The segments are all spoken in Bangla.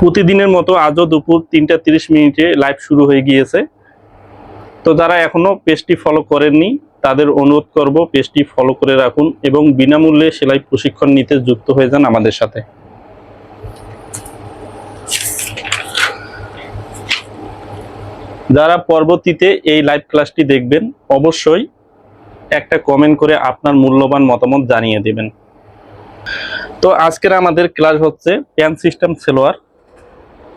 প্রতিদিনের মতো আজও দুপুর তিনটা তিরিশ মিনিটে লাইভ শুরু হয়ে গিয়েছে। তো যারা এখনও পেজটি ফলো করেননি, তাদের অনুরোধ করব পেজটি ফলো করে রাখুন এবং বিনামূল্যে সেলাই প্রশিক্ষণ নিতে যুক্ত হয়ে যান আমাদের সাথে। যারা পরবর্তীতে এই লাইভ ক্লাসটি দেখবেন, অবশ্যই একটা কমেন্ট করে আপনার মূল্যবান মতামত জানিয়ে দেবেন। তো আজকের আমাদের ক্লাস হচ্ছে প্যান সিস্টেম সেলোয়ার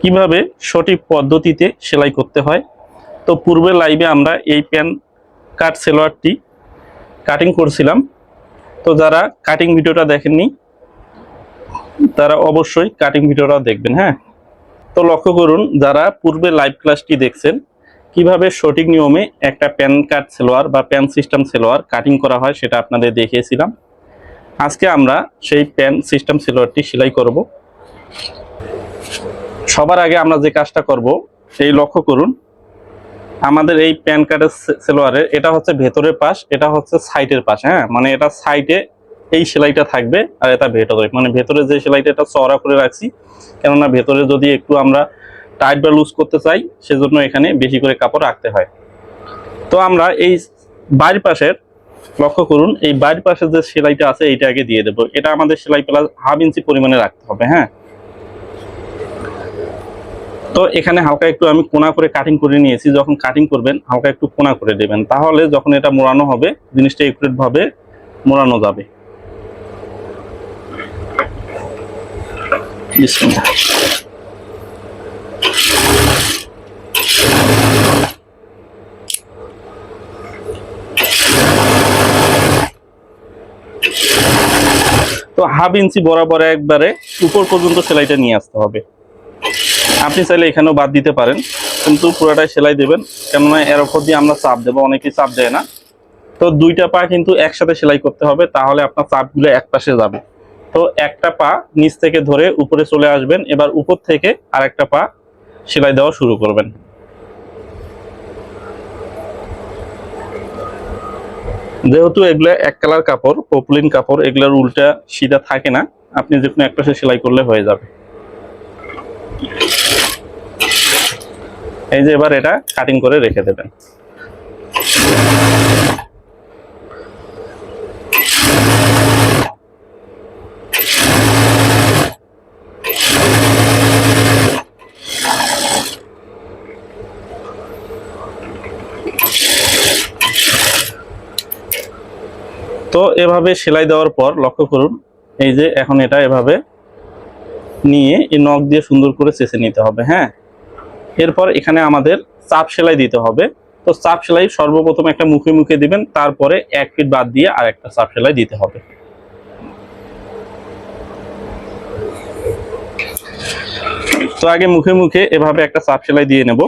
কীভাবে সঠিক পদ্ধতিতে সেলাই করতে হয়? তো পূর্বে লাইভে আমরা এই প্যান কাট সেলোয়ারটি কাটিং করছিলাম। তো যারা কাটিং ভিডিওটা দেখেননি, তারা অবশ্যই কাটিং ভিডিওটা দেখবেন হ্যাঁ? তো লক্ষ্য করুন, যারা পূর্বে লাইভ ক্লাসটি দেখছেন, কীভাবে সঠিক নিয়মে একটা প্যান কাট সেলোয়ার বা প্যান সিস্টেম সেলোয়ার কাটিং করা হয় সেটা আপনাদের দেখিয়েছিলাম। আজকে আমরা সেই প্যান সিস্টেম সেলোয়ারটি সেলাই করব। সবার আগে আমরা যে কাজটা করব, সেই লক্ষ্য করুন। আমাদের এই প্যান কার্ডের সেলোয়ারের এটা হচ্ছে ভেতরের পাশ, এটা হচ্ছে সাইডের পাশ হ্যাঁ? মানে এটা সাইডে এই সেলাইটা থাকবে আর এটা ভেতরে। মানে ভেতরে যে সেলাইটা, এটা চড়া করে রাখছি। কেননা ভেতরে যদি একটু আমরা টাইট বা লুজ করতে চাই, সেজন্য এখানে বেশি করে কাপড় রাখতে হয়। তো আমরা এই বাড়ির পাশের, লক্ষ্য করুন, এই বাড়ির পাশে যে সেলাইটা আছে, এইটা আগে দিয়ে দেবো। এটা আমাদের সেলাই প্লাস হাফ ইঞ্চি পরিমাণে রাখতে হবে হ্যাঁ? তো এখানে হালকা একটু আমি কোনা করে কাটিং করে নিয়েছি। যখন কাটিং করবেন, হালকা একটু কোনা করে দেবেন। তাহলে যখন এটা মোড়ানো হবে, জিনিসটা ভাবে মোড়ানো যাবে। তো হাফ ইঞ্চি বরাবর একবারে উপর পর্যন্ত সেলাইটা নিয়ে আসতে হবে। আপনি চাইলে এখানেও বাদ দিতে পারেন, কিন্তু পুরোটাই সেলাই দেবেন। কেননা এর ওপর দিয়ে আমরা চাপ দেবো, অনেকেই চাপ দেয় না। তো দুইটা পা কিন্তু একসাথে সেলাই করতে হবে, তাহলে আপনার চাপগুলো এক পাশে যাবে। তো একটা পা নিচ থেকে ধরে উপরে চলে আসবেন, এবার উপর থেকে আরেকটা পা সেলাই দেওয়া শুরু করবেন। যেহেতু এগুলো এক কালার কাপড়, পপুলিন কাপড়, এগুলোর উল্টা সিধা থাকে না, আপনি যে কোনো এক পাশে সেলাই করলে হয়ে যাবে। এই যে এবার এটা কাটিং করে রেখে দেবেন। তো এভাবে সেলাই দেওয়ার পর লক্ষ্য করুন, এই যে এখন এটা এভাবে নিয়ে এই নখ দিয়ে সুন্দর করে চেঁচে নিতে হবে হ্যাঁ? এরপর এখানে আমাদের চাপ সেলাই দিতে হবে। তো চাপ সেলাই সর্বপ্রথম একটা মুখে মুখে দিবেন, তারপরে এক ফিট বাদ দিয়ে আর একটা চাপ সেলাই দিতে হবে। তো আগে মুখে মুখে এভাবে একটা চাপ সেলাই দিয়ে নেব।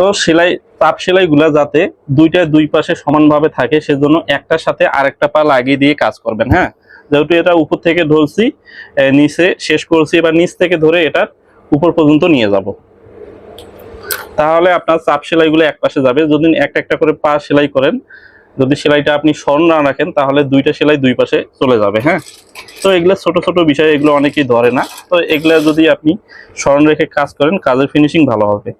তো সেলাই তাপ সেলাইগুলা যাতে দুইটা দুই পাশে সমানভাবে থাকে, সেজন্য একটার সাথে আরেকটা পা লাগিয়ে দিয়ে কাজ করবেন হ্যাঁ? যেহেতু এটা উপর থেকে ধরছি নিচে শেষ করছি, এবার নিচ থেকে ধরে এটা উপর পর্যন্ত নিয়ে যাব। তাহলে আপনার চাপ সেলাইগুলো এক পাশে যাবে। যদি একটা একটা করে পা সেলাই করেন, যদি সেলাইটা আপনি স্মরণ না রাখেন, তাহলে দুইটা সেলাই দুই পাশে চলে যাবে হ্যাঁ? তো এগুলো ছোট ছোট বিষয় এগুলো অনেকেই ধরে না। তো এগুলো যদি আপনি স্মরণ রেখে কাজ করেন, কাজের ফিনিশিং ভালো হবে।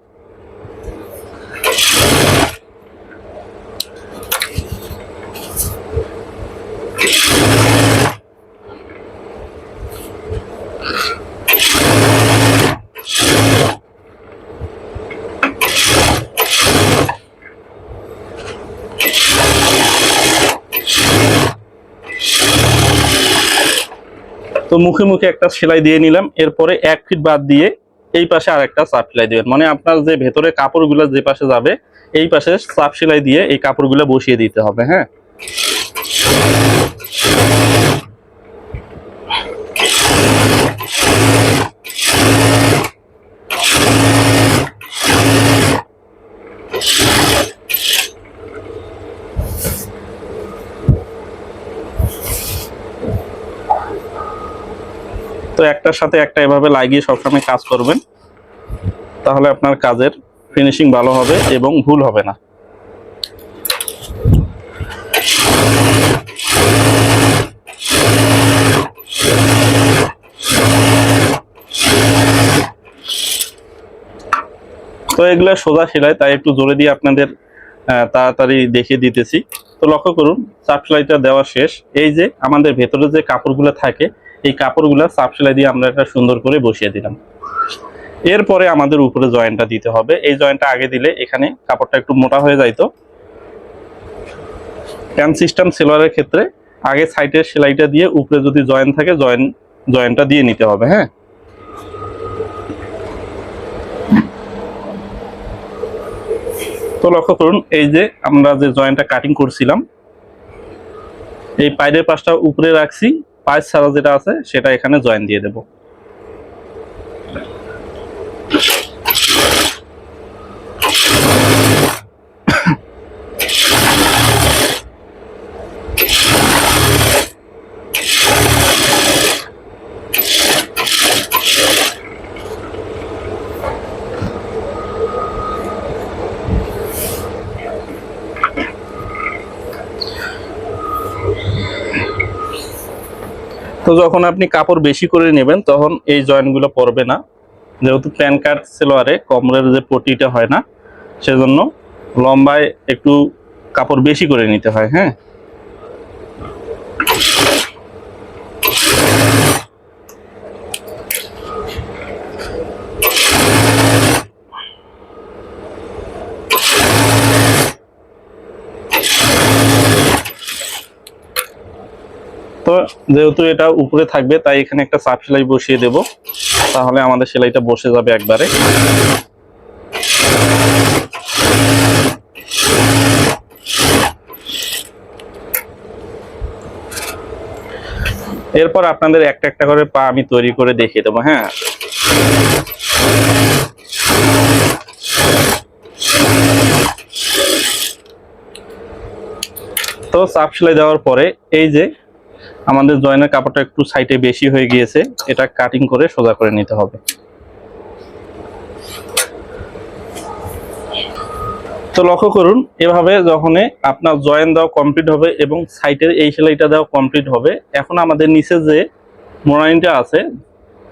তো মুখে মুখে একটা সেলাই দিয়ে নিলাম এরপরে এক ফিট বাদ দিয়ে এই পাশে আরেকটা চাপ সেলাই দেবেন। মানে আপনার যে ভেতরে কাপড়গুলো যে পাশে যাবে, এই পাশে চাপ সেলাই দিয়ে এই কাপড়গুলো বসিয়ে দিতে হবে হ্যাঁ? একটার সাথে একটা এভাবে লাগিয়ে সবসময় কাজ করবেন, তাহলে আপনার কাজের ফিনিশিং ভালো হবে এবং ভুল হবে না। তো এগুলো সোজা সেলাই, তাই একটু জোরে দিয়ে আপনাদের তাড়াতাড়ি দেখিয়ে দিতেছি। তো লক্ষ্য করুন, চাপ সেলাইটা দেওয়া শেষ। এই যে আমাদের ভেতরে যে কাপড়গুলো থাকে এই কাপড়গুলো চাপ সেলাই দিয়ে আমরা একটা সুন্দর করে বসিয়ে দিলাম। এরপরে আমাদের উপরে জয়েন্টটা দিতে হবে। এই জয়েন্টটা আগে দিলে এখানে কাপড়টা একটু মোটা হয়ে যাইতো। প্যান সিস্টেম সেলোয়ারের ক্ষেত্রে আগে সাইডের সেলাইটা দিয়ে উপরে যদি জয়েন্ট থাকে জয়েন্ট জয়েন্টটা দিয়ে নিতে হবে হ্যাঁ? তো লক্ষ্য করুন, এই যে আমরা যে জয়েন্টটা কাটিং করছিলাম, এই পায়ের পাশটা উপরে রাখছি। পায়ের ছাড়া যেটা আছে সেটা এখানে জয়েন দিয়ে দেব। তো যখন আপনি কাপড় বেশি করে নেবেন, তখন এই জয়েন্টগুলো পড়বে না। যেহেতু প্যান কার্ড সেলোয়ারে কমরের যে পটিটা হয় না, সেজন্য লম্বায় একটু কাপড় বেশি করে নিতে হয় হ্যাঁ? যেহেতু এটা উপরে থাকবে, তাই এখানে একটা চাপ সেলাই বসিয়ে দেব। তাহলে আমাদের সেলাইটা বসে যাবে একবারে। এরপর আপনাদের একটা একটা করে পা আমি তৈরি করে দেখিয়ে দেবো হ্যাঁ। তো চাপ সেলাই দেওয়ার পরে এই যে আমাদের জয়েনের কাপড়টা একটু সাইডে বেশি হয়ে গিয়েছে, এটা কাটিং করে সোজা করে নিতে হবে। তো লক্ষ্য করুন, এভাবে যখন আপনার জয়েন দেওয়া কমপ্লিট হবে এবং সাইটের এই সেলাইটা দেওয়া কমপ্লিট হবে, এখন আমাদের নিচে যে মোড়াইনটা আছে,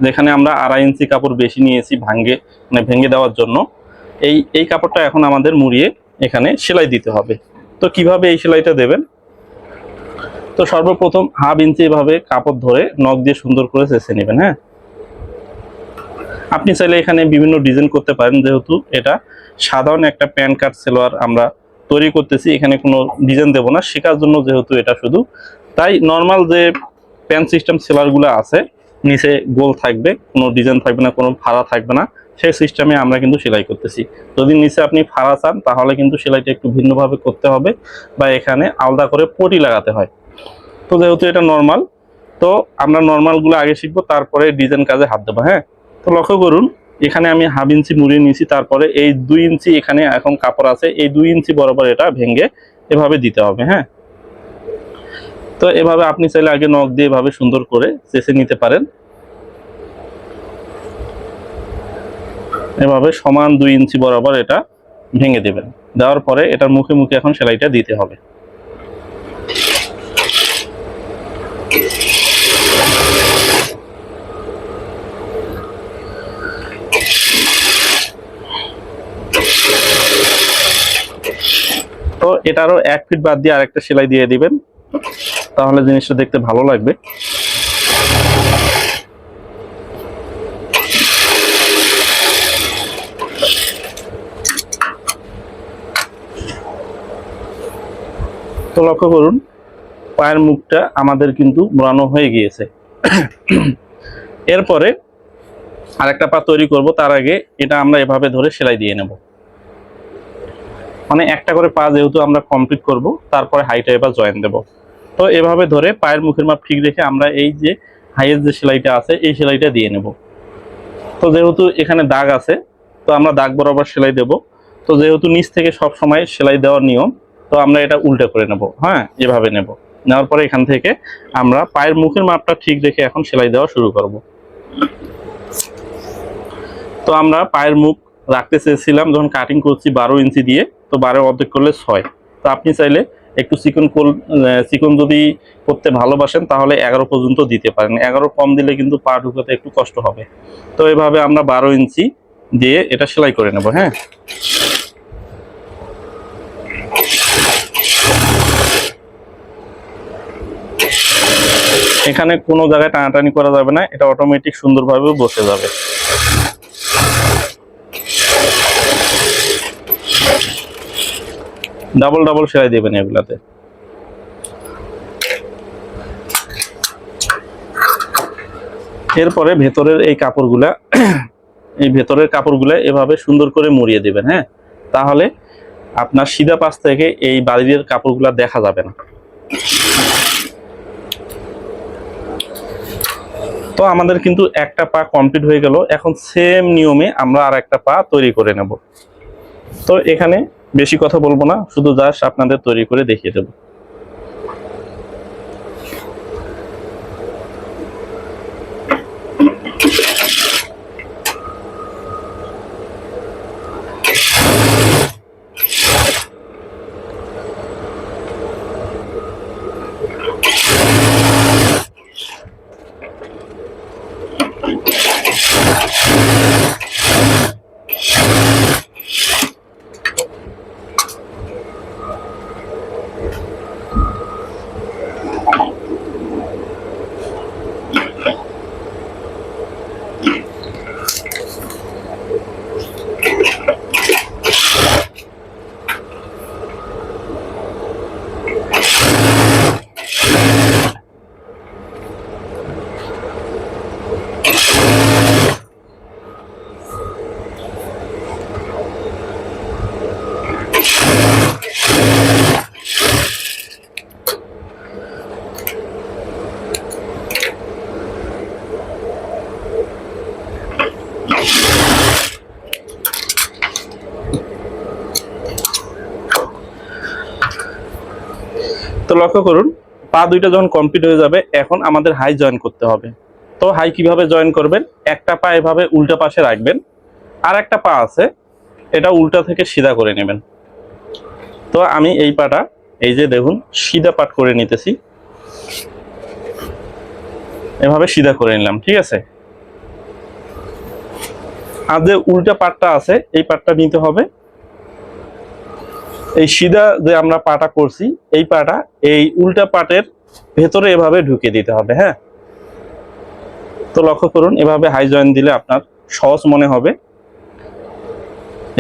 যেখানে আমরা আড়াই ইঞ্চি কাপড় বেশি নিয়েছি ভাঙ্গে মানে ভেঙে দেওয়ার জন্য, এই এই কাপড়টা এখন আমাদের মুড়িয়ে এখানে সেলাই দিতে হবে। তো কীভাবে এই সেলাইটা দেবেন? তো সর্বপ্রথম হাফ ইঞ্চি এভাবে কাপড় ধরে নখ দিয়ে সুন্দর করে চেঁচে নেবেন হ্যাঁ? আপনি চাইলে এখানে বিভিন্ন ডিজাইন করতে পারেন, যেহেতু এটা সাধারণ একটা প্যান কাট, সেলোয়ার আমরা তৈরি করতেছি, এখানে কোনো ডিজাইন দেবো না, শেখার জন্য যেহেতু এটা শুধু। তাই নর্মাল যে প্যান সিস্টেম সেলারগুলো আছে, নিচে গোল থাকবে, কোনো ডিজাইন থাকবে না, কোনো ফাড়া থাকবে না, সেই সিস্টেমে আমরা কিন্তু সেলাই করতেছি। যদি নিচে আপনি ফাড়া চান, তাহলে কিন্তু সেলাইটা একটু ভিন্নভাবে করতে হবে বা এখানে আলাদা করে পটি লাগাতে হয়। তো যেহেতু এটা নর্মাল তো আমরা নর্মালগুলো আগে শিখব, তারপরে ডিজাইন কাজে হাত দেবো হ্যাঁ? তো লক্ষ্য করুন, এখানে আমি হাফ ইঞ্চি মুড়িয়ে নিয়েছি, তারপরে এই দুই ইঞ্চি এখানে এখন কাপড় আছে, এই দুই ইঞ্চি বরাবর এটা ভেঙে এভাবে দিতে হবে হ্যাঁ? তো এভাবে আপনি চাইলে আগে নখ দিয়ে এভাবে সুন্দর করে চেষে নিতে পারেন। এভাবে সমান দুই ইঞ্চি বরাবর এটা ভেঙে দেবেন। দেওয়ার পরে এটার মুখে মুখে এখন সেলাইটা দিতে হবে। তো এটারও এক ফিট বাদ দিয়ে আরেকটা সেলাই দিয়ে দিবেন। তাহলে জিনিসটা দেখতে ভালো লাগবে। তো লক্ষ্য করুন পায়ের মুখটা আমাদের কিন্তু মোড়ানো হয়ে গিয়েছে। এরপরে আরেকটা পা তৈরি করব, তার আগে এটা আমরা এভাবে ধরে সেলাই দিয়ে নেব। মানে একটা করে পা যেহেতু আমরা কমপ্লিট করব, তারপরে হাইটা এবার জয়েন দেব। তো এভাবে ধরে পায়ের মুখের মাপ ঠিক রেখে আমরা এই যে হাইয়ের যে সেলাইটা আছে, এই সেলাইটা দিয়ে নেব। তো যেহেতু এখানে দাগ আছে, তো আমরা দাগ বরাবর সেলাই দেব। তো যেহেতু নিচ থেকে সব সময় সেলাই দেওয়ার নিয়ম, তো আমরা এটা উল্টে করে নেব। হ্যাঁ এভাবে নেব। নেওয়ার পরে এখান থেকে আমরা পায়ের মুখের মাপটা ঠিক রেখে এখন সেলাই দেওয়া শুরু করব। তো আমরা পায়ের মুখ রাখতে চেয়েছিলাম, যখন কাটিং করছি বারো ইঞ্চি দিয়ে, তো বারো অর্ধেক করলে ছয়। তো আপনি চাইলে একটু চিকন কোল চিকন যদি করতে ভালোবাসেন, তাহলে এগারো পর্যন্ত দিতে পারেন। এগারো কম দিলে কিন্তু পা ঢুকাতে একটু কষ্ট হবে। তো এভাবে আমরা বারো ইঞ্চি দিয়ে এটা সেলাই করে নেব হ্যাঁ? এখানে কোনো জায়গায় টানাটানি করা যাবে না, এটা অটোমেটিক সুন্দরভাবে বসে যাবে। ডাবল ডাবল সেলাই দেবেন এগুলাতে। এরপরে ভেতরের এই কাপড়গুলা, এই ভেতরের কাপড়গুলা এভাবে সুন্দর করে মুড়িয়ে দেবেন হ্যাঁ? তাহলে আপনার সিধা পাশ থেকে এই বাড়ির কাপড়গুলা দেখা যাবে না। তো আমাদের কিন্তু একটা পা কমপ্লিট হয়ে গেল। এখন সেম নিয়মে আমরা আর একটা পা তৈরি করে নেব। তো এখানে বেশি কথা বলব না, শুধু জাস্ট আপনাদের তৈরি করে দেখিয়ে দেবো। লক্ষ্য করুন, পা দুইটা যখন কমপ্লিট হয়ে যাবে, এখন আমাদের হাই জয়েন করতে হবে। তো হাই কীভাবে জয়েন করবেন? একটা পা এভাবে উল্টা পাশে রাখবেন। আর একটা পা আছে, এটা উল্টা থেকে সিধা করে নেবেন। তো আমি এই পাটা, এই যে দেখুন, সিধা পাট করে নিতেছি। এভাবে সিধা করে নিলাম, ঠিক আছে? আর যে উল্টা পাটটা আছে, এই পাটটা নিতে হবে। এই সিধা যে আমরা পাটা করছি, এই পাটা, এই উল্টা পাটের ভেতরে এভাবে ঢুকে দিতে হবে হ্যাঁ? তো লক্ষ্য করুন, এভাবে হাই জয়েন দিলে আপনার সহজ মনে হবে।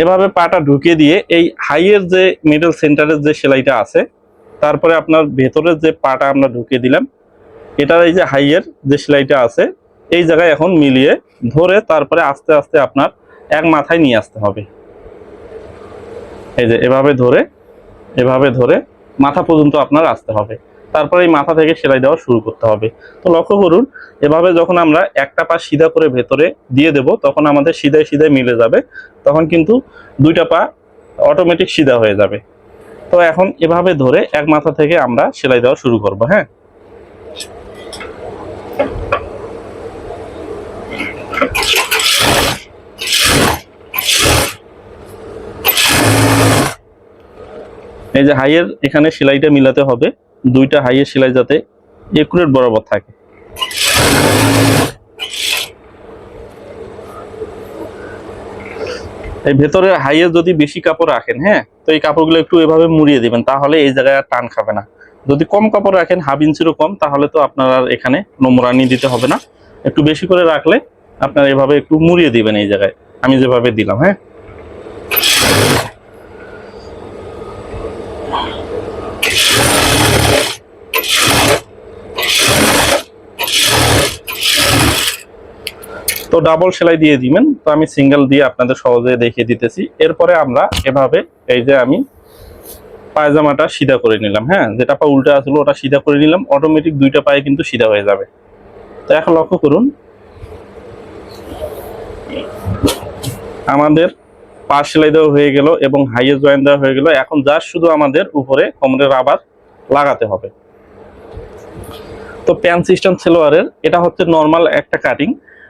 এভাবে পাটা ঢুকিয়ে দিয়ে এই হাইয়ের যে মিডল সেন্টারের যে সেলাইটা আছে, তারপরে আপনার ভেতরের যে পাটা আমরা ঢুকিয়ে দিলাম, এটার এই যে হাইয়ের যে সেলাইটা আছে, এই জায়গায় এখন মিলিয়ে ধরে তারপরে আস্তে আস্তে আপনার এক মাথায় নিয়ে আসতে হবে। এই যে এভাবে ধরে এভাবে ধরে মাথা পর্যন্ত আপনার আসতে হবে। তারপরে এই মাথা থেকে সেলাই দেওয়া শুরু করতে হবে। তো লক্ষ্য করুন, এভাবে যখন আমরা একটা পা সিধা করে ভেতরে দিয়ে দেব, তখন আমাদের সিধায় সিধায় মিলে যাবে। তখন কিন্তু দুইটা পা অটোমেটিক সিধা হয়ে যাবে। তো এখন এভাবে ধরে এক মাথা থেকে আমরা সেলাই দেওয়া শুরু করব হ্যাঁ? এই যে হাইয়ের এখানে সেলাইটা মিলাতে হবে। দুইটা হাইয়ের সেলাই যাতে একুরেট বরাবর থাকে। এই ভেতরে হাইয়ে যদি বেশি কাপড় রাখেন হ্যাঁ? তো এই কাপড়গুলো একটু এভাবে মুড়িয়ে দিবেন, তাহলে এই জায়গায় আর টান খাবে না। যদি কম কাপড় রাখেন, হাফ ইঞ্চিরও কম, তাহলে তো আপনার আর এখানে নোমরানি দিতে হবে না। একটু বেশি করে রাখলে আপনার এভাবে একটু মুড়িয়ে দিবেন এই জায়গায়। আমি যেভাবে দিলাম হ্যাঁ? তো ডাবল সেলাই দিয়ে দিবেন। তো আমি সিঙ্গেল দিয়ে আপনাদের সহজে দেখিয়ে দিতেছি। এরপরে আমরা এভাবে এই যে আমি পায়জামাটা সিধা করে নিলাম হ্যাঁ? যেটা পা উল্টা আসলো, ওটা সিধা করে নিলাম। অটোমেটিক দুইটা পায়ে কিন্তু সিধা হয়ে যাবে। তো এখন লক্ষ্য করুন, আমাদের পা সেলাই দেওয়া হয়ে গেল এবং হাইয়ে জয়েন দেওয়া হয়ে গেল। এখন জাস্ট শুধু আমাদের উপরে কোমরের আবার লাগাতে হবে। তো প্যান সিস্টেম সেলোয়ারের, এটা হচ্ছে নর্মাল একটা কাটিং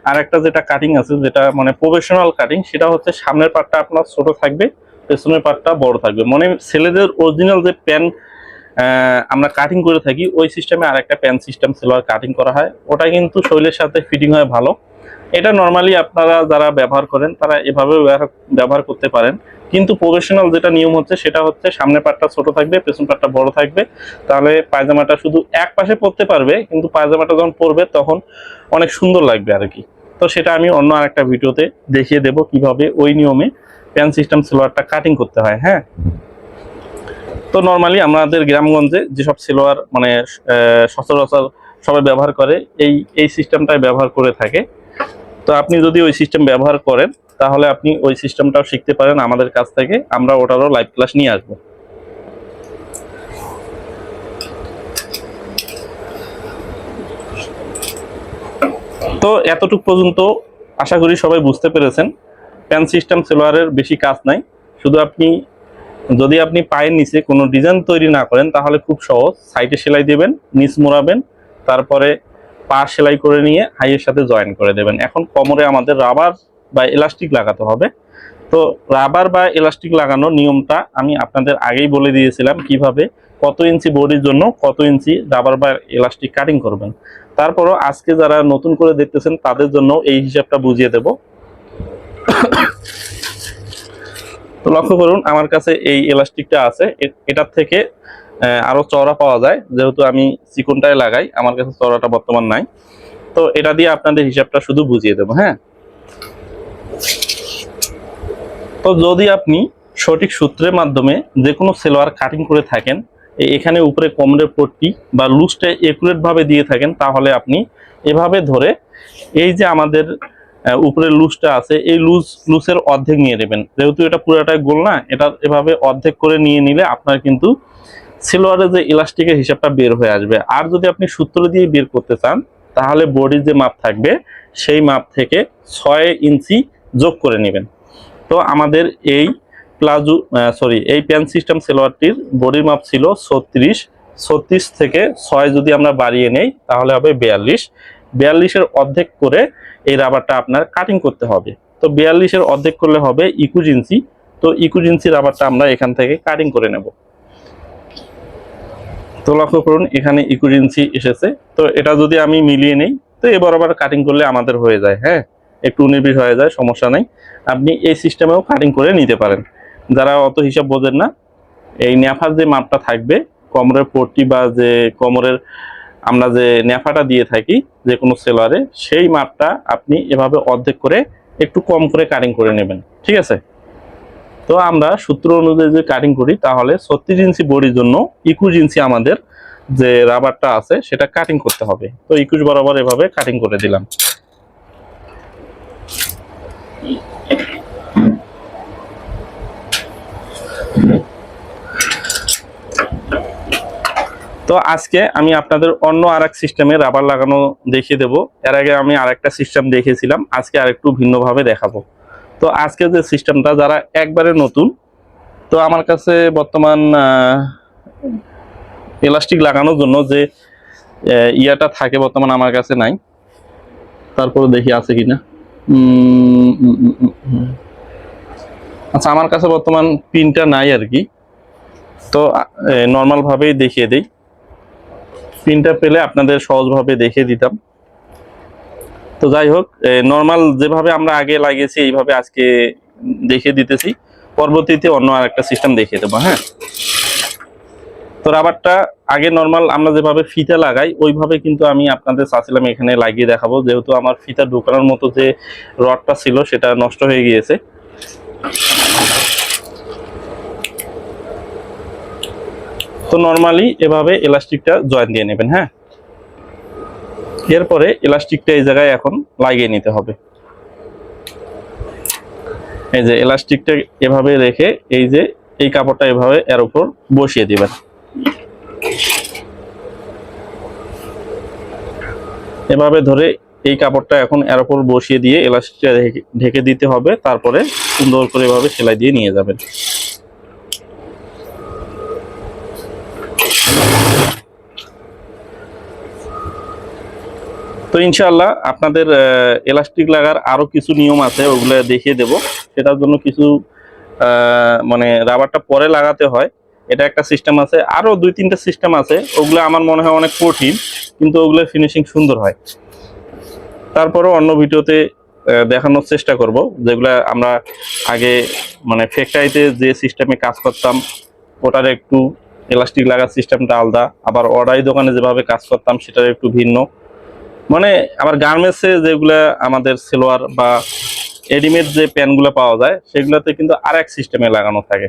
আর একটা যেটা কাটিং আছে, যেটা মানে প্রফেশনাল কাটিং সেটা হচ্ছে সামনের পার্টটা আপনার ছোট থাকবে, পেছনের পার্টটা বড় থাকবে। মানে ছেলেদের অরিজিনাল যে প্যান আমরা কাটিং করে থাকি, ওই সিস্টেমে আর একটা প্যান সিস্টেম সেলোয়ার কাটিং করা হয়। ওটা কিন্তু শরীরের সাথে ফিটিং হয় ভালো। এটা নর্মালি আপনারা যারা ব্যবহার করেন, তারা এভাবে ব্যবহার করতে পারেন। কিন্তু প্রফেশনাল যেটা নিয়ম হচ্ছে, সেটা হচ্ছে সামনের পাটটা ছোট থাকবে, পেছন পাটটা বড় থাকবে। তাহলে পায়জামাটা শুধু এক পাশে পরতে পারবে, কিন্তু পায়জামাটা যখন পরবে তখন অনেক সুন্দর লাগবে আর কি। তো সেটা আমি অন্য আরেকটা ভিডিওতে দেখিয়ে দেব কীভাবে ওই নিয়মে প্যান সিস্টেম সেলোয়ারটা কাটিং করতে হয় হ্যাঁ? তো নর্মালি আমাদের গ্রামগঞ্জে যেসব সেলোয়ার মানে সচরাচর সবাই ব্যবহার করে, এই এই সিস্টেমটাই ব্যবহার করে থাকে। তো আপনি যদি ওই সিস্টেম ব্যবহার করেন তাহলে আপনি ওই সিস্টেমটাও শিখতে পারেন আমাদের কাছ থেকে। আমরা ওটারও লাইভ ক্লাস নিয়ে আসব। তো এতটুক পর্যন্ত আশা করি সবাই বুঝতে পেরেছেন। প্যান সিস্টেম সেলোয়ারের বেশি কাজ নাই। শুধু আপনি, যদি আপনি পায়ের নিচে কোনো ডিজাইন তৈরি না করেন, তাহলে খুব সহজ। সাইডে সেলাই দেবেন, নিচ মোড়াবেন, তারপরে পা সেলাই করে নিয়ে হাইয়ের সাথে জয়েন করে দেবেন। এখন কোমরে আমাদের রাবার বা এলাস্টিক লাগাতে হবে। তো রাবার বা এলাস্টিক লাগানোর নিয়মটা আমি আপনাদের আগেই বলে দিয়েছিলাম কীভাবে, কত ইঞ্চি বডির জন্য কত ইঞ্চি রাবার বা এলাস্টিক কাটিং করবেন। তারপরও আজকে যারা নতুন করে দেখতেছেন, তাদের জন্য এই হিসাবটা বুঝিয়ে দেব। তো লক্ষ্য করুন, আমার কাছে এই এলাস্টিকটা আছে। এটার থেকে আরও আরও চওড়া পাওয়া যায়। যেহেতু আমি চিকনটায় লাগাই, আমার কাছে চওড়াটা বর্তমান নাই। তো এটা দিয়ে আপনাদের হিসাবটা শুধু বুঝিয়ে দেবো হ্যাঁ? তো যদি আপনি সঠিক সূত্রের মাধ্যমে যে কোনো সেলোয়ার কাটিং করে থাকেন এখানে উপরে কোমরের পট্টি বা লুজটা একুরেট ভাবে দিয়ে থাকেন তাহলে আপনি এভাবে ধরে এই যে আমাদের আহ, উপরের লুজটা আছে এই লুজ লুজের অর্ধেক নিয়ে নেবেন। যেহেতু এটা পুরোটাই গোল না এটা এভাবে অর্ধেক করে নিয়ে নিলে আপনার কিন্তু সিলোয়ারের যে ইলাস্টিকের হিসাবটা বের হয়ে আসবে। আর যদি আপনি সূত্র দিয়ে বের করতে চান তাহলে বডির যে মাপ থাকবে সেই মাপ থেকে ছয় ইঞ্চি যোগ করে নেবেন। তো আমাদের এই প্লাজো সরি এই প্যান সিস্টেম সেলোয়ারটির বডির মাপ ছিল ছত্রিশ। ছত্রিশ থেকে ছয় যদি আমরা বাড়িয়ে নেই, তাহলে হবে বিয়াল্লিশ। বিয়াল্লিশের অর্ধেক করে এই রাবারটা আপনার কাটিং করতে হবে। তো বিয়াল্লিশের অর্ধেক করলে হবে ইকুশ ইঞ্চি। তো ইকুশ ইঞ্চি রাবারটা আমরা এখান থেকে কাটিং করে নেব। তো লক্ষ্য করুন, এখানে ইকুশ ইঞ্চি এসেছে। তো এটা যদি আমি মিলিয়ে নেই, তো এ বরাবর কাটিং করলে আমাদের হয়ে যায় হ্যাঁ? একটু নির্বিষ হয়ে যায়, সমস্যা নাই। আপনি এই সিস্টেমেও কাটিং করে নিতে পারেন। যারা অত হিসাব বোঝেন না, এই নেফার যে মাপটা থাকবে, কোমরের পট্টি বা যে কোমরের আমরা যে নেফাটা দিয়ে থাকি, যে কোনো সেলারে, সেই মাপটা আপনি এভাবে অর্ধেক করে একটু কম করে কাটিং করে নেবেন। ঠিক আছে? তো আমরা সূত্র অনুযায়ী যদি কাটিং করি, তাহলে ছত্রিশ ইঞ্চি বডির জন্য একুশ ইঞ্চি আমাদের যে রাবারটা আছে, সেটা কাটিং করতে হবে। তো একুশ বরাবর এভাবে কাটিং করে দিলাম। তো আজকে আমি আপনাদের অন্য আর এক সিস্টেমে রাবার লাগানো দেখিয়ে দেবো। এর আগে আমি আরেকটা সিস্টেম দেখেছিলাম আজকে আরেকটু ভিন্নভাবে দেখাবো। তো আজকে যে সিস্টেমটা যারা একবারে নতুন তো আমার কাছে বর্তমান ইলাস্টিক লাগানোর জন্য যে ইয়াটা থাকে বর্তমান আমার কাছে নাই। তারপরে দেখি আছে উম, উম। আচ্ছা আমার কাছে বর্তমান পিনটা নাই আর কি। তো নর্মাল ভাবেই দেখিয়ে দেই। পিনটা পেলে আপনাদের সহজভাবে দেখিয়ে দিতাম। তো যাই হোক নর্মাল যেভাবে আমরা আগে লাগিয়েছি, এইভাবে আজকে দেখিয়ে দিতেছি। পরবর্তীতে অন্য আর একটা সিস্টেম দেখিয়ে দেবো হ্যাঁ? তো রাবারটা আগে নর্মাল আমরা যেভাবে ফিতা লাগাই, ওইভাবে কিন্তু আমি আপনাদের চাচ্ছিলাম এখানে লাগিয়ে দেখাবো। যেহেতু আমার ফিতা ঢোকানোর মতো যে রডটা ছিল, সেটা নষ্ট হয়ে গিয়েছে। তো নর্মালি এভাবে এলাস্টিকটা জয়েন দিয়ে নেবেন হ্যাঁ? এরপরে এলাস্টিকটা এই জায়গায় এখন লাগিয়ে নিতে হবে। এই যে এলাস্টিকটা এভাবে রেখে এই যে এই কাপড়টা এভাবে এর উপর বসিয়ে দিবেন। এভাবে ধরে এই কাপড়টা এখন এর উপর বসিয়ে দিয়ে এলাস্টিকটা ঢেকে- ঢেকে দিতে হবে, তারপরে সুন্দর করে এভাবে সেলাই দিয়ে নিয়ে যাবেন। তো ইনশাআল্লাহ আপনাদের এলাস্টিক লাগার আরও কিছু নিয়ম আছে, ওগুলো দেখিয়ে দেব। সেটার জন্য কিছু মানে রাবারটা পরে লাগাতে হয়। এটা একটা সিস্টেম আছে। আরও দুই তিনটা সিস্টেম আছে। ওগুলো আমার মনে হয় অনেক কঠিন, কিন্তু ওগুলো ফিনিশিং সুন্দর হয়। তারপরেও অন্য ভিডিওতে দেখানোর চেষ্টা করব, যেগুলো আমরা আগে মানে ফ্যাক্টরিতে যে সিস্টেমে কাজ করতাম, ওটার একটু এলাস্টিক লাগার সিস্টেমটা আলাদা। আবার অর্ডারি দোকানে যেভাবে কাজ করতাম, সেটার একটু ভিন্ন। মানে আমার গার্মেন্টসে যেগুলো আমাদের সেলোয়ার বা রেডিমেড যে প্যান্টগুলো পাওয়া যায়, সেগুলোতে কিন্তু আর এক সিস্টেমে লাগানো থাকে।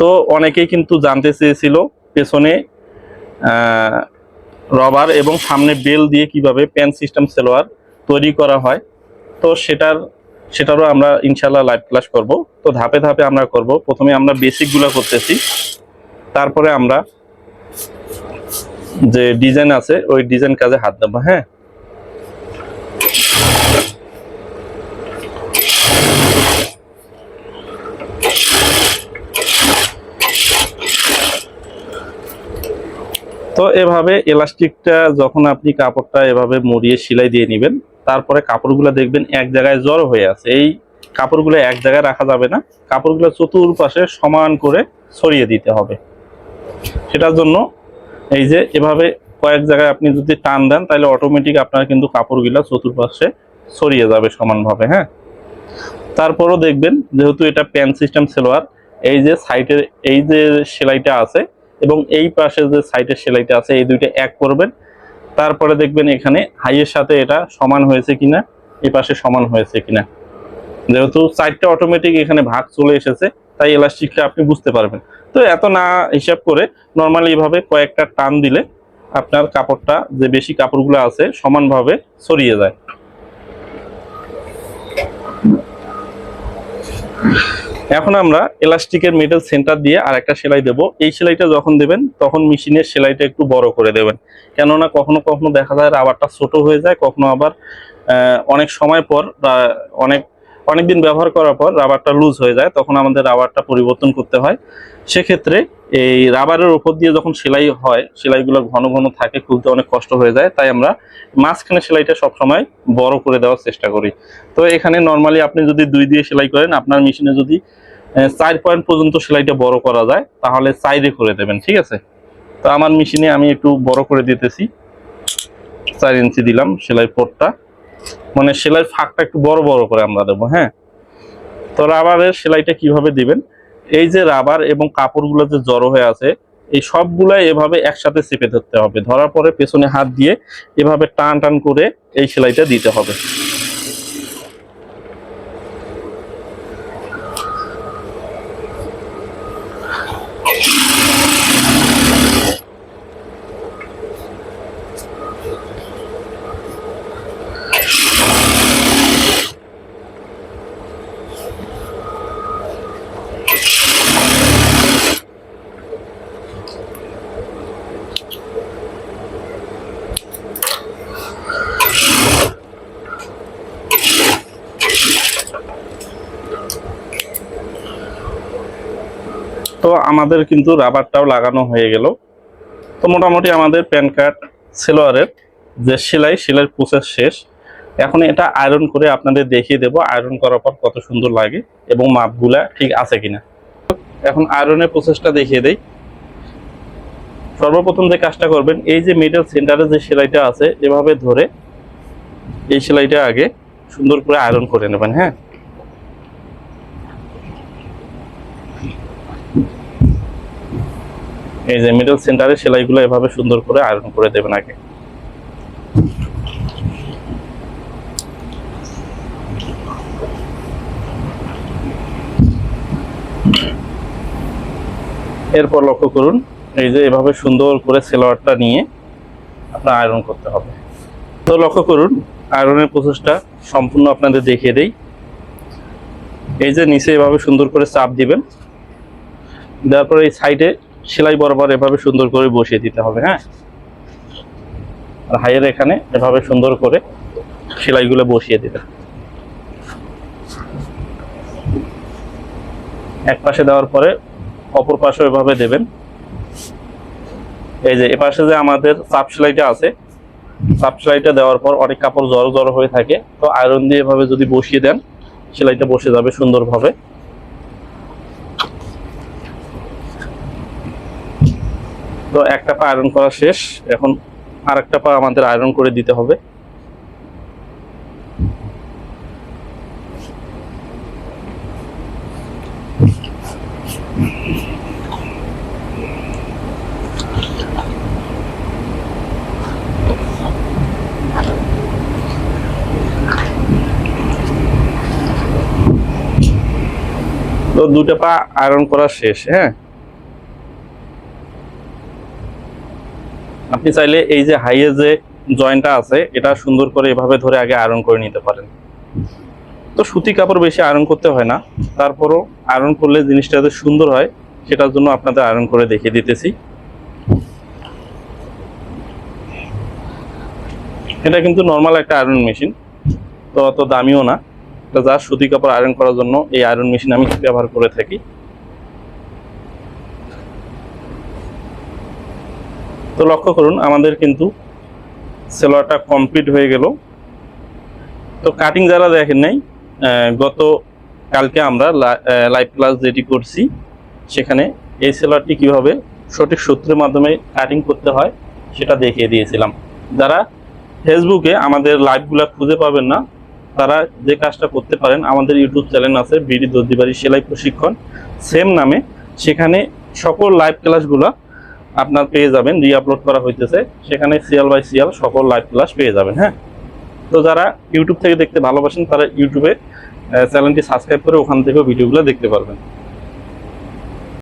তো অনেকেই কিন্তু জানতে চেয়েছিল পেছনে রবার এবং সামনে বেল দিয়ে কীভাবে প্যান সিস্টেম সেলোয়ার তৈরি করা হয়। তো সেটার, সেটারও আমরা ইনশাল্লাহ লাইভ ক্লাস করব। তো ধাপে ধাপে আমরা করব। প্রথমে আমরা বেসিকগুলো করতেছি। তারপরে আমরা যে ডিজাইন আছে, ওই ডিজাইন কাজে হাত দেবো হ্যাঁ? তো এভাবে এলাস্টিকটা যখন আপনি কাপড়টা এভাবে মুড়িয়ে সেলাই দিয়ে নেবেন, তারপরে কাপড়গুলো দেখবেন এক জায়গায় জড়ো হয়ে আছে। এই কাপড়গুলো এক জায়গায় রাখা যাবে না, কাপড়গুলো চতুর্পাশে সমান করে ছড়িয়ে দিতে হবে। সেটার জন্য এই যে এভাবে কয়েক জায়গায় আপনি যদি টান দেন, তাহলে অটোমেটিক আপনার কিন্তু কাপড়গুলো চতুর্পাশে ছড়িয়ে যাবে সমানভাবে হ্যাঁ? তারপরও দেখবেন, যেহেতু এটা প্যান সিস্টেম সেলোয়ার এই যে সাইটের এই যে সেলাইটা আছে এবং এই পাশে যে সাইটের সেলাইটা আছে, এই দুইটা এক করবেন। তারপরে দেখবেন এখানে হাইয়ের সাথে এটা সমান হয়েছে কিনা এই পাশে সমান হয়েছে কিনা। যেহেতু সাইডটা অটোমেটিক এখানে ভাগ চলে এসেছে তাই এলাস্টিকটা আপনি বুঝতে পারবেন। তো এত না হিসাব করে নর্মালি এইভাবে কয়েকটা টান দিলে আপনার কাপড়টা যে বেশি কাপড়গুলো আছে সমানভাবে ছড়িয়ে যায়। এখন আমরা এলাস্টিকের মিডল সেন্টার দিয়ে আর একটা সেলাই দেব। এই সেলাইটা যখন দেবেন, তখন মেশিনের সেলাইটা একটু বড় করে দেবেন। কেননা কখনো কখনো দেখা যায় রাবারটা ছোট হয়ে যায়, কখনো আবার অনেক সময় পর অনেক অনেকদিন ব্যবহার করার পর রাবারটা লুজ হয়ে যায়, তখন আমাদের রাবারটা পরিবর্তন করতে হয়। সেক্ষেত্রে এই রাবারের উপর দিয়ে যখন সেলাই হয়, সেলাইগুলো ঘন ঘন থাকে, খুলতে অনেক কষ্ট হয়ে যায়, তাই আমরা মাঝখানে সেলাইটা সবসময় বড় করে দেওয়ার চেষ্টা করি। তো এখানে নর্মালি আপনি যদি দুই দিয়ে সেলাই করেন, আপনার মেশিনে যদি চার পয়েন্ট পর্যন্ত সেলাইটা বড় করা যায়, তাহলে সাইডে করে দেবেন, ঠিক আছে? তো আমার মেশিনে আমি একটু বড় করে দিতেছি। চার ইঞ্চি দিলাম সেলাই পোর্টটা মানে সেলাই ফাঁকটা একটু বড় বড় করে আমরা দেবো হ্যাঁ? তো রাবারের সেলাইটা কীভাবে দিবেন? এই যে রাবার এবং কাপড়গুলো যে জড়ো হয়ে আছে, এই সবগুলাই এভাবে একসাথে চেপে ধরতে হবে। ধরার পরে পেছনে হাত দিয়ে এভাবে টান টান করে এই সেলাইটা দিতে হবে। তো আমাদের কিন্তু রাবারটাও লাগানো হয়ে গেল। তো মোটামুটি আমাদের প্যান কার্ড সেলোয়ারের যে সেলাই, সেলাইয়ের প্রসেস শেষ। এখন এটা আয়রন করে আপনাদের দেখিয়ে দেব আয়রন করার পর কত সুন্দর লাগে এবং মাপগুলা ঠিক আছে কিনা। এখন আয়রনের প্রসেসটা দেখিয়ে দেই। সর্বপ্রথম যে কাজটা করবেন, এই যে মিডল সেন্টারে যে সেলাইটা আছে, এভাবে ধরে এই সেলাইটা আগে সুন্দর করে আয়রন করে নেবেন হ্যাঁ? এই যে মিডল সেন্টারে সেলাইগুলো এভাবে সুন্দর করে আয়রন করে দেবেন আগে। এরপর লক্ষ্য করুন, এই যে এভাবে সুন্দর করে সেলোয়ারটা নিয়ে আপনার আয়রন করতে হবে। তো লক্ষ্য করুন আয়রনের প্রসেসটা সম্পূর্ণ আপনাদের দেখিয়ে দেই। এই যে নিচে এভাবে সুন্দর করে চাপ দিবেন। দেওয়ার পরে এই সাইডে সেলাই বরাবর এভাবে সুন্দর করে বসিয়ে দিতে হবে হ্যাঁ? আর হাইয়ের এখানে এভাবে সুন্দর করে সেলাইগুলো বসিয়ে দিবেন। এক পাশে দেওয়ার পরে অপর পাশে এভাবে দেবেন। এই যে, এপাশে যে আমাদের চাপ সেলাইটা আছে সাব সেলাইটা দেওয়ার পর অনেক কাপড় জড়ো জড়ো হয়ে থাকে, তো আয়রন দিয়ে এভাবে যদি বসিয়ে দেন, সেলাইটা বসে যাবে সুন্দরভাবে। তো একটা পা আয়রন করা শেষ। এখন আর একটা পা আমাদের আয়রন করে দিতে হবে। তো দুটো পা আয়রন করা শেষ হ্যাঁ? আপনি চাইলে এই যে হাইয়ে যে জয়েন্টটা আছে, এটা সুন্দর করে এভাবে ধরে আগে আয়রন করে নিতে পারেন। তো সুতি কাপড় বেশি আয়রন করতে হয় না। তারপরও আয়রন করলে জিনিসটা যাতে সুন্দর হয়, সেটার জন্য আপনাদের আয়রন করে দেখিয়ে দিতেছি। এটা কিন্তু নর্মাল একটা আয়রন মেশিন তো অত দামিও না। তো যা সুতি কাপড় আয়রন করার জন্য এই আয়রন মেশিন আমি ব্যবহার করে থাকি। তো লক্ষ্য করুন, আমাদের কিন্তু সেলোয়ারটা কমপ্লিট হয়ে গেল। তো কাটিং যারা দেখেন নাই গত কালকে আমরা লাইভ ক্লাস যেটি করছি, সেখানে এই সেলোয়ারটি কীভাবে সঠিক সূত্রের মাধ্যমে কাটিং করতে হয়, সেটা দেখিয়ে দিয়েছিলাম। যারা ফেসবুকে আমাদের লাইভগুলো খুঁজে পাবেন না, তারা যে কাজটা করতে পারেন, আমাদের ইউটিউব চ্যানেল আছে বিডি দর্জিবাড়ি সেলাই প্রশিক্ষণ। সেম নামে, সেখানে সকল লাইভ ক্লাসগুলো আপনার পেয়ে যাবেন রি আপলোড করা হইতেছে, সেখানে সিয়াল বাই সিয়াল সকল লাইভ ক্লাস পেয়ে যাবেন হ্যাঁ? তো যারা ইউটিউব থেকে দেখতে ভালোবাসেন, তারা ইউটিউবে চ্যানেলটি সাবস্ক্রাইব করে ওখান থেকেও ভিডিওগুলো দেখতে পারবেন।